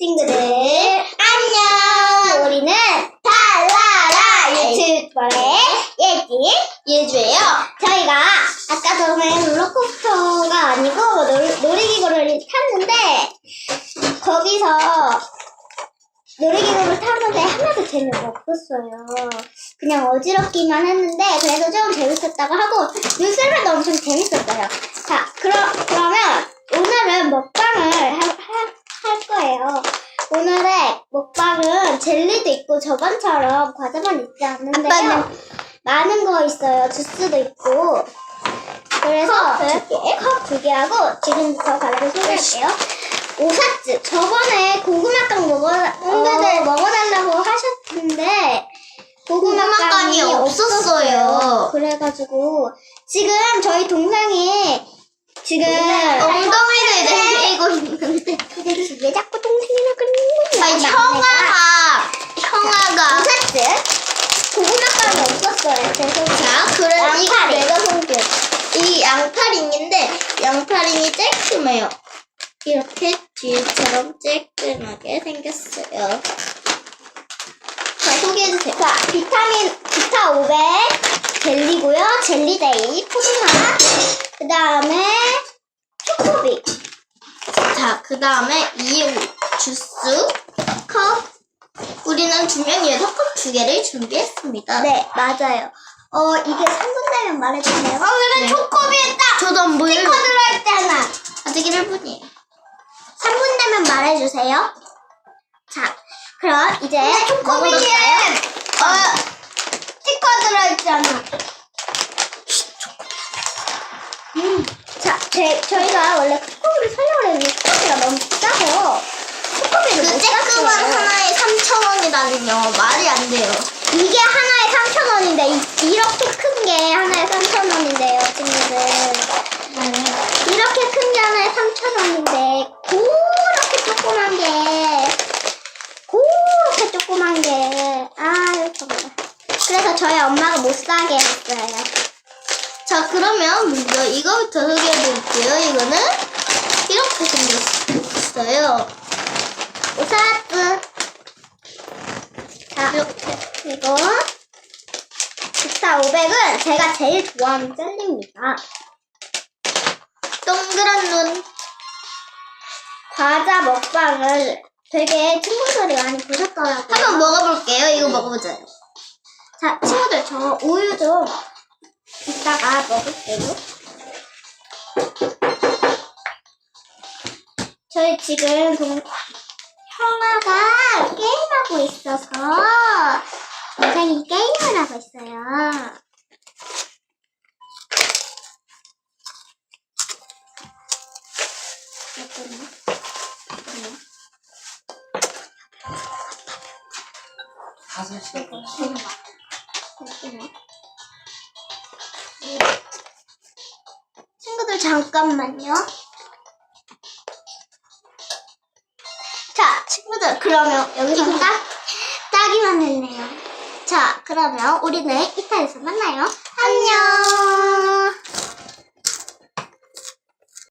친구들 안녕. 우리는 달라라 유튜버의 예지 예주예요. 저희가 아까 전에 롤러코스터가 아니고 놀, 놀이기구를 탔는데 거기서 놀이기구를 탔는데 하나도 재미가 없었어요. 그냥 어지럽기만 했는데 그래도 좀 재밌었다고 하고 뉴스를 엄청 재밌었어요. 자 그러, 그러면 오늘은 할 거예요. 오늘의 먹방은 젤리도 있고 저번처럼 과자만 있지 않는데요. 많은 거 있어요. 주스도 있고. 그래서 컵두 개 하고 지금부터 가격을 소개할게요. 오사츠 저번에 고구마 깡 먹어 어, 먹어달라고 하셨는데 고구마깡이 고구마 깡이 없었어요. 그래가지고 지금 저희 동생이 지금 엉덩이를 내밀고 있는데. 근데 왜 자꾸? 아니, 형아가, 형아가. 오사츠 고구마깡이 없었어요. 그래서 자, 그럼 이거 양파리. 내가 손들. 이 양파링인데, 양파링이 쬐끔해요. 이렇게 뒤처럼 쬐끔하게 생겼어요. 자, 소개해주세요. 자, 비타민, 비타 500, 젤리고요. 젤리데이, 포도맛, 그 다음에 초코빅. 자, 그 다음에 이 주스 컵. 우리는 두 명이서 컵두 개를 준비했습니다. 네, 맞아요. 어, 이게 3분 되면 말해주세요. 어, 네. 초코빅 했다! 저도 안 보여요. 스티커 들어있잖아. 아직 1분이에요. 3분 되면 말해주세요. 자, 그럼 이제 초코빅에 먹어볼까요? 어, 스티커 들어있잖아. 음, 자, 제, 저희가 원래 코코비를 사려고 했는데 코코비가 너무 비싸서 코코비를 그 못 쬐끄만 샀어요. 하나에 3,000원이라니요. 말이 안 돼요. 이게 하나에 3,000원인데 이렇게 큰 게 하나에 3,000원인데요, 친구들. 이렇게 큰 게 하나에 3,000원인데 그렇게 조그만 게 그렇게 조그만 게 아유 정말. 그래서 저희 엄마가 못 사게 했어요. 자, 그러면 먼저 이거부터 소개해드릴게요. 이거는 이렇게 생겼어요. 오사츠. 자, 이렇게. 그리고 기타 500은 제가 제일 좋아하는 젤리입니다. 동그란 눈. 과자 먹방을 되게 친구들이 많이 보셨더라고요. 한번 먹어볼게요. 이거 먹어보자요. 자, 친구들 저 우유 좀 이따가 먹을게요. 저희 지금 동, 하고 있어서 동생이 게임을 하고 있어요. 친구들 잠깐만요. 친구들 그러면 여기서 딱 딱이만 했네요. 자, 그러면 우리는 이탈에서 만나요. 안녕.